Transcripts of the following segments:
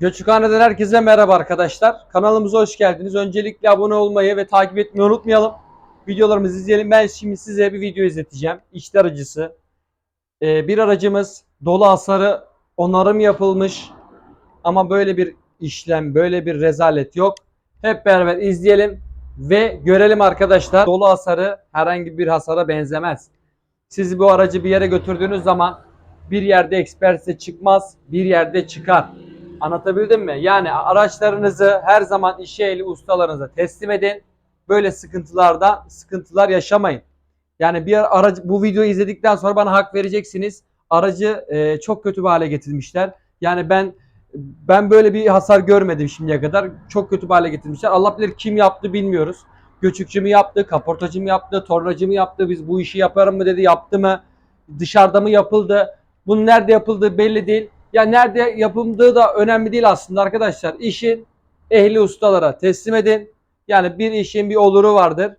Göçükhane'den herkese merhaba arkadaşlar. Kanalımıza hoş geldiniz. Öncelikle abone olmayı ve takip etmeyi unutmayalım. Videolarımızı izleyelim. Ben şimdi size bir video izleteceğim. İşler acısı. Ee, bir aracımız dolu hasarı onarım yapılmış. Ama böyle bir işlem, böyle bir rezalet yok. Hep beraber izleyelim ve görelim arkadaşlar. Dolu hasarı herhangi bir hasara benzemez. Siz bu aracı bir yere götürdüğünüz zaman bir yerde ekspertize çıkmaz, bir yerde çıkar. Anlatabildim mi? Yani araçlarınızı her zaman işe ehli ustalarınıza teslim edin. Böyle sıkıntılarda sıkıntılar yaşamayın. Yani bir aracı bu videoyu izledikten sonra bana hak vereceksiniz. Aracı e, çok kötü bir hale getirmişler. Yani ben ben böyle bir hasar görmedim şimdiye kadar. Çok kötü bir hale getirmişler. Allah bilir kim yaptı bilmiyoruz. Göçükçü mü yaptı, kaportacı mı yaptı, tornacı mı yaptı, biz bu işi yaparım mı dedi, yaptı mı? Dışarıda mı yapıldı? Bunun nerede yapıldığı belli değil. Ya nerede yapıldığı da önemli değil aslında arkadaşlar. İşin ehli ustalara teslim edin. Yani bir işin bir oluru vardır.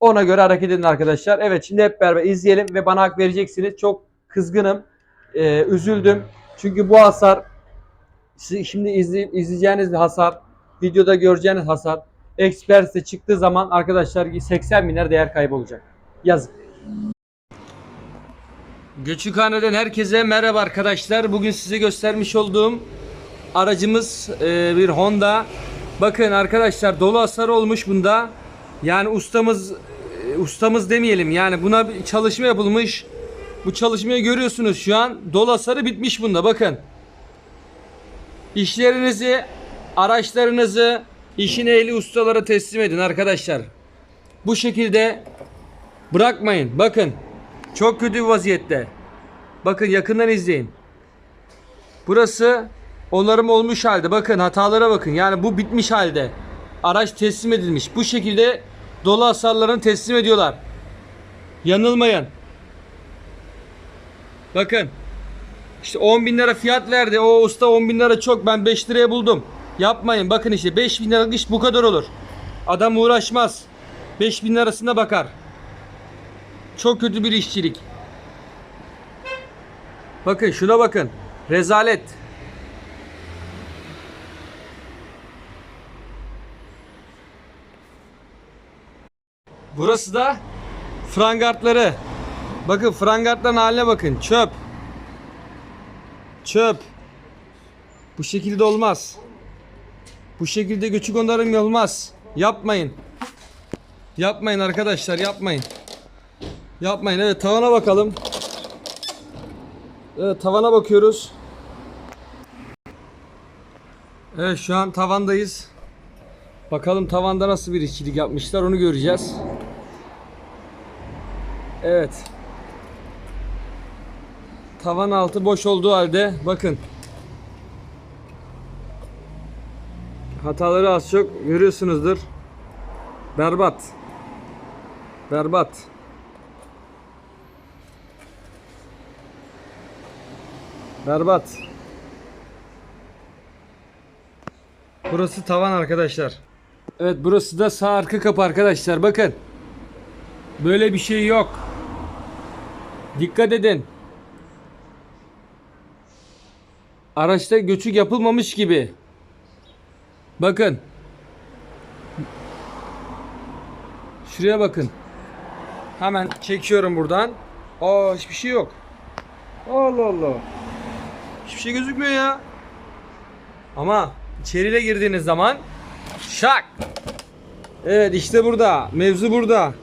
Ona göre hareket edin arkadaşlar. Evet şimdi hep beraber izleyelim ve bana hak vereceksiniz. Çok kızgınım. Ee, üzüldüm. Çünkü bu hasar şimdi izleyip izleyeceğiniz hasar, videoda göreceğiniz hasar Express'te çıktığı zaman arkadaşlar 80 biner değer kaybı olacak. Yazık. Göçükhane'den herkese merhaba arkadaşlar. Bugün size göstermiş olduğum aracımız e, bir Honda. Bakın arkadaşlar dolu hasar olmuş bunda. Yani ustamız e, ustamız demeyelim. Yani buna bir çalışma yapılmış. Bu çalışmayı görüyorsunuz şu an. Dolu hasarı bitmiş bunda bakın. İşlerinizi, araçlarınızı işin ehli ustalara teslim edin arkadaşlar. Bu şekilde bırakmayın. Bakın. Çok kötü bir vaziyette. Bakın yakından izleyin. Burası onarım olmuş halde. Bakın hatalara bakın. Yani bu bitmiş halde. Araç teslim edilmiş. Bu şekilde dolu hasarlarını teslim ediyorlar. Yanılmayın. Bakın. İşte 10 bin lira fiyat verdi. O usta 10 bin lira çok. Ben 5 liraya buldum. Yapmayın. Bakın işte 5 bin liralık iş bu kadar olur. Adam uğraşmaz. 5 bin lirasına bakar. Çok kötü bir işçilik. Bakın şuna bakın. Rezalet. Burası da frangartları. Bakın frangartların haline bakın. Çöp. Çöp. Bu şekilde olmaz. Bu şekilde göçük onarım olmaz. Yapmayın. Yapmayın arkadaşlar yapmayın. Yapmayın. Evet tavana bakalım. Evet tavana bakıyoruz. Evet şu an tavandayız. Bakalım tavanda nasıl bir işçilik yapmışlar onu göreceğiz. Evet. Tavan altı boş olduğu halde bakın. Hataları az çok görüyorsunuzdur. Berbat. Berbat. Berbat. Burası tavan arkadaşlar. Evet burası da sağ arka kapı arkadaşlar. Bakın. Böyle bir şey yok. Dikkat edin. Araçta göçük yapılmamış gibi. Bakın. Şuraya bakın. Hemen çekiyorum buradan. Aa hiçbir şey yok. Allah Allah. Hiçbir şey gözükmüyor ya. Ama içeriyle girdiğiniz zaman şak. Evet işte burada. Mevzu burada.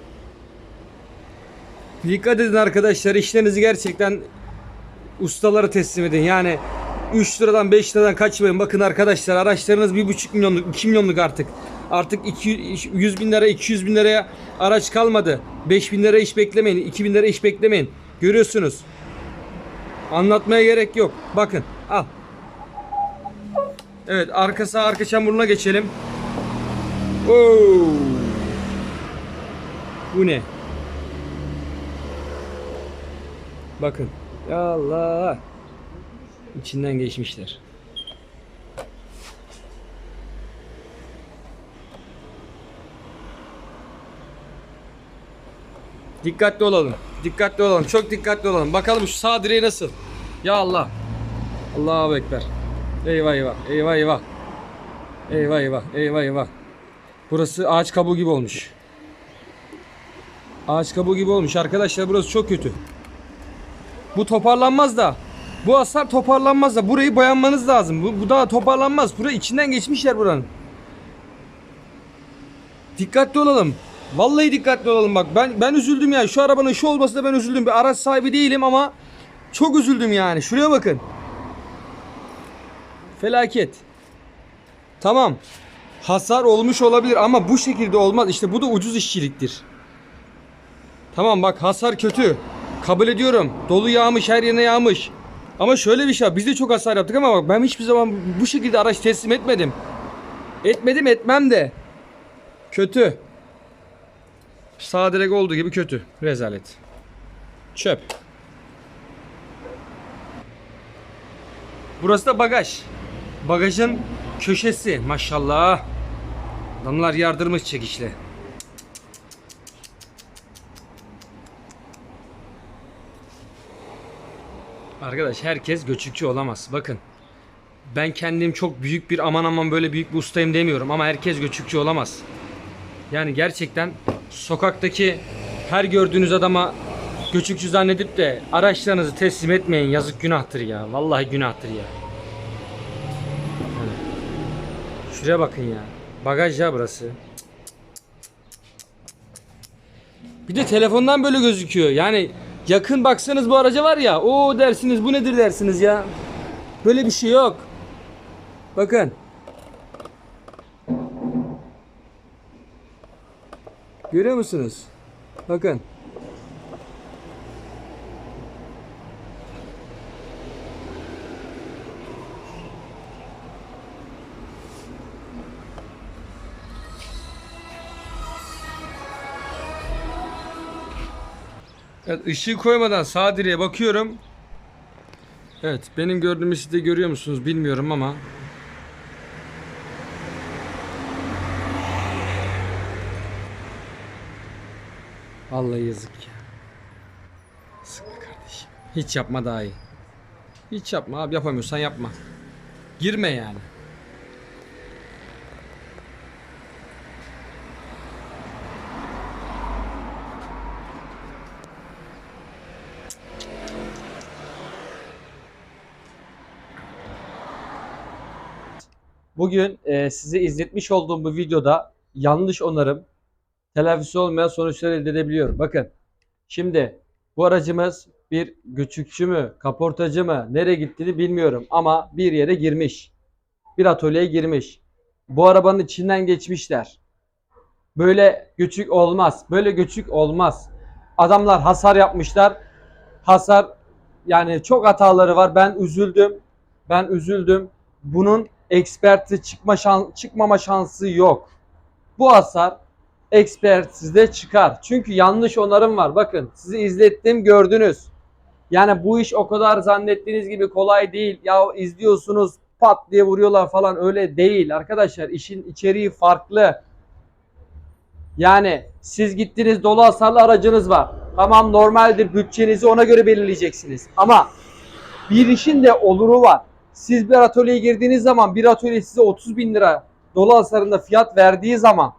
Dikkat edin arkadaşlar. işlerinizi gerçekten ustalara teslim edin. Yani 3 liradan 5 liradan kaçmayın. Bakın arkadaşlar araçlarınız 1,5 milyonluk 2 milyonluk artık. Artık 2, 100 bin lira 200 bin liraya araç kalmadı. 5 bin lira iş beklemeyin. 2 bin lira iş beklemeyin. Görüyorsunuz. Anlatmaya gerek yok. Bakın al. Evet arka sağ arka çamuruna geçelim. Oo. Bu ne? Bakın. Ya Allah. İçinden geçmişler. Dikkatli olalım. Dikkatli olalım. Çok dikkatli olalım. Bakalım şu sağ direği nasıl? Ya Allah. Allahu Ekber. Eyvah eyvah. Eyvah eyvah. Eyvah eyvah. Eyvah eyvah. Burası ağaç kabuğu gibi olmuş. Ağaç kabuğu gibi olmuş arkadaşlar burası çok kötü. Bu toparlanmaz da. Bu hasar toparlanmaz da. Burayı boyanmanız lazım. Bu, bu daha toparlanmaz. Burayı içinden geçmişler buranın. Dikkatli olalım. Vallahi dikkatli olalım bak. Ben ben üzüldüm ya. Şu arabanın şu olması da ben üzüldüm. Bir araç sahibi değilim ama çok üzüldüm yani. Şuraya bakın. Felaket. Tamam. Hasar olmuş olabilir ama bu şekilde olmaz. İşte bu da ucuz işçiliktir. Tamam bak hasar kötü. Kabul ediyorum. Dolu yağmış her yerine yağmış. Ama şöyle bir şey var. Biz de çok hasar yaptık ama bak ben hiçbir zaman bu şekilde araç teslim etmedim. Etmedim etmem de. Kötü. Sağ direk olduğu gibi kötü. Rezalet. Çöp. Burası da bagaj. Bagajın köşesi maşallah. Adamlar yardırmış çekişle. Arkadaş herkes göçükçü olamaz. Bakın. Ben kendim çok büyük bir aman aman böyle büyük bir ustayım demiyorum ama herkes göçükçü olamaz. Yani gerçekten sokaktaki her gördüğünüz adama göçükçü zannedip de araçlarınızı teslim etmeyin. Yazık günahtır ya. Vallahi günahtır ya. Şuraya bakın ya. Bagaj ya burası. Bir de telefondan böyle gözüküyor. Yani yakın baksanız bu araca var ya. O dersiniz bu nedir dersiniz ya. Böyle bir şey yok. Bakın. Görüyor musunuz? Bakın. Evet ışığı koymadan sağ direğe bakıyorum. Evet benim gördüğümü siz de görüyor musunuz bilmiyorum ama Vallahi yazık ya. Sıkma kardeşim. Hiç yapma daha iyi. Hiç yapma abi yapamıyorsan yapma. Girme yani. Bugün e, size izletmiş olduğum bu videoda yanlış onarım, telafisi olmayan sonuçlar elde edebiliyorum. Bakın şimdi bu aracımız bir göçükçü mü, kaportacı mı, nereye gittiğini bilmiyorum ama bir yere girmiş. Bir atölyeye girmiş. Bu arabanın içinden geçmişler. Böyle göçük olmaz. Böyle göçük olmaz. Adamlar hasar yapmışlar. Hasar yani çok hataları var. Ben üzüldüm. Ben üzüldüm. Bunun eksperti çıkma şan, çıkmama şansı yok. Bu hasar ekspertizde çıkar. Çünkü yanlış onarım var. Bakın sizi izlettim gördünüz. Yani bu iş o kadar zannettiğiniz gibi kolay değil. Ya izliyorsunuz pat diye vuruyorlar falan öyle değil arkadaşlar. İşin içeriği farklı. Yani siz gittiniz dolu hasarlı aracınız var. Tamam normaldir bütçenizi ona göre belirleyeceksiniz. Ama bir işin de oluru var. Siz bir atölyeye girdiğiniz zaman bir atölye size 30 bin lira dolu hasarında fiyat verdiği zaman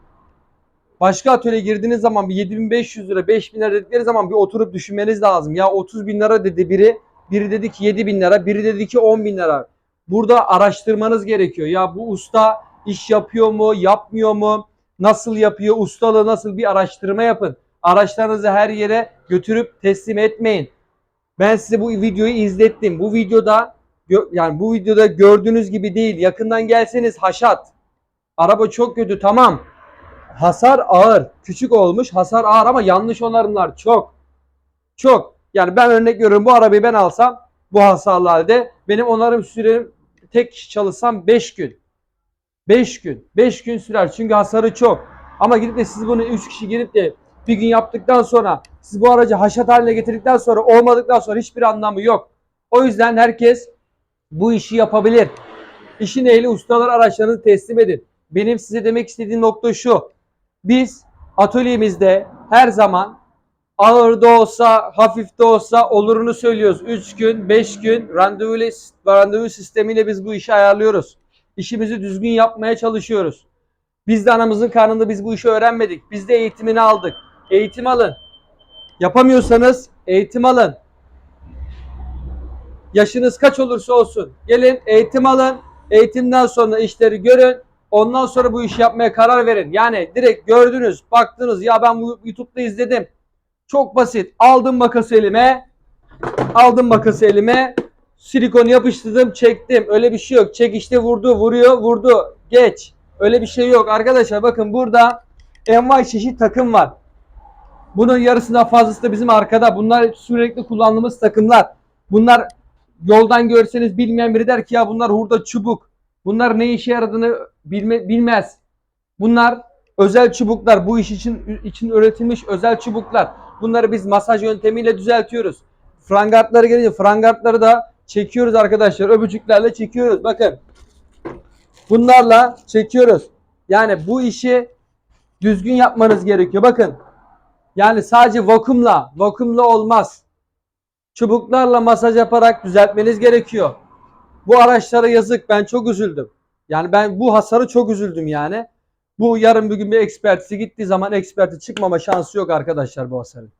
başka atölyeye girdiğiniz zaman bir 7500 lira 5000 lira dedikleri zaman bir oturup düşünmeniz lazım. Ya 30 bin lira dedi biri biri dedi ki 7 bin lira biri dedi ki 10 bin lira. Burada araştırmanız gerekiyor. Ya bu usta iş yapıyor mu yapmıyor mu nasıl yapıyor ustalığı nasıl bir araştırma yapın. Araçlarınızı her yere götürüp teslim etmeyin. Ben size bu videoyu izlettim. Bu videoda yani bu videoda gördüğünüz gibi değil. Yakından gelseniz haşat. Araba çok kötü tamam. Hasar ağır. Küçük olmuş hasar ağır ama yanlış onarımlar çok. Çok. Yani ben örnek veriyorum bu arabayı ben alsam bu hasarlı halde benim onarım sürem tek çalışsam 5 gün. 5 gün. 5 gün sürer çünkü hasarı çok. Ama gidip de siz bunu 3 kişi girip de bir gün yaptıktan sonra siz bu aracı haşat haline getirdikten sonra olmadıktan sonra hiçbir anlamı yok. O yüzden herkes bu işi yapabilir. İşin ehli ustalar araçlarınızı teslim edin. Benim size demek istediğim nokta şu. Biz atölyemizde her zaman ağır da olsa, hafif de olsa olurunu söylüyoruz. 3 gün, 5 gün randevu, randevu sistemiyle biz bu işi ayarlıyoruz. İşimizi düzgün yapmaya çalışıyoruz. Biz de anamızın karnında biz bu işi öğrenmedik. Biz de eğitimini aldık. Eğitim alın. Yapamıyorsanız eğitim alın. Yaşınız kaç olursa olsun. Gelin eğitim alın. Eğitimden sonra işleri görün. Ondan sonra bu işi yapmaya karar verin. Yani direkt gördünüz, baktınız ya ben bu YouTube'da izledim. Çok basit. Aldım makası elime. Aldım makası elime. Silikonu yapıştırdım, çektim. Öyle bir şey yok. Çek işte vurdu, vuruyor, vurdu. Geç. Öyle bir şey yok. Arkadaşlar bakın burada envai çeşit takım var. Bunun yarısından fazlası da bizim arkada. Bunlar sürekli kullandığımız takımlar. Bunlar yoldan görseniz bilmeyen biri der ki ya bunlar hurda çubuk. Bunlar ne işe yaradığını bilme, bilmez. Bunlar özel çubuklar. Bu iş için için üretilmiş özel çubuklar. Bunları biz masaj yöntemiyle düzeltiyoruz. Frangartları gelince frangartları da çekiyoruz arkadaşlar. Öbücüklerle çekiyoruz. Bakın. Bunlarla çekiyoruz. Yani bu işi düzgün yapmanız gerekiyor. Bakın. Yani sadece vakumla, vakumla olmaz. Çubuklarla masaj yaparak düzeltmeniz gerekiyor. Bu araçlara yazık. Ben çok üzüldüm. Yani ben bu hasarı çok üzüldüm yani. Bu yarın bir gün bir ekspertisi gittiği zaman eksperti çıkmama şansı yok arkadaşlar bu hasarın.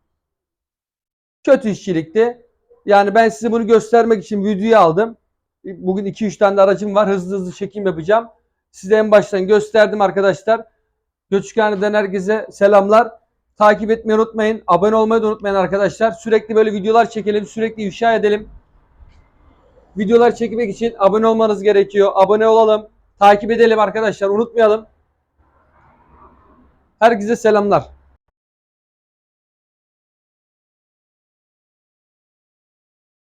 Kötü işçilikti. Yani ben size bunu göstermek için videoyu aldım. Bugün 2-3 tane aracım var. Hızlı hızlı çekim yapacağım. Size en baştan gösterdim arkadaşlar. Göçükhane'den herkese selamlar. Takip etmeyi unutmayın. Abone olmayı da unutmayın arkadaşlar. Sürekli böyle videolar çekelim. Sürekli ifşa edelim. Videolar çekmek için abone olmanız gerekiyor. Abone olalım. Takip edelim arkadaşlar. Unutmayalım. Herkese selamlar.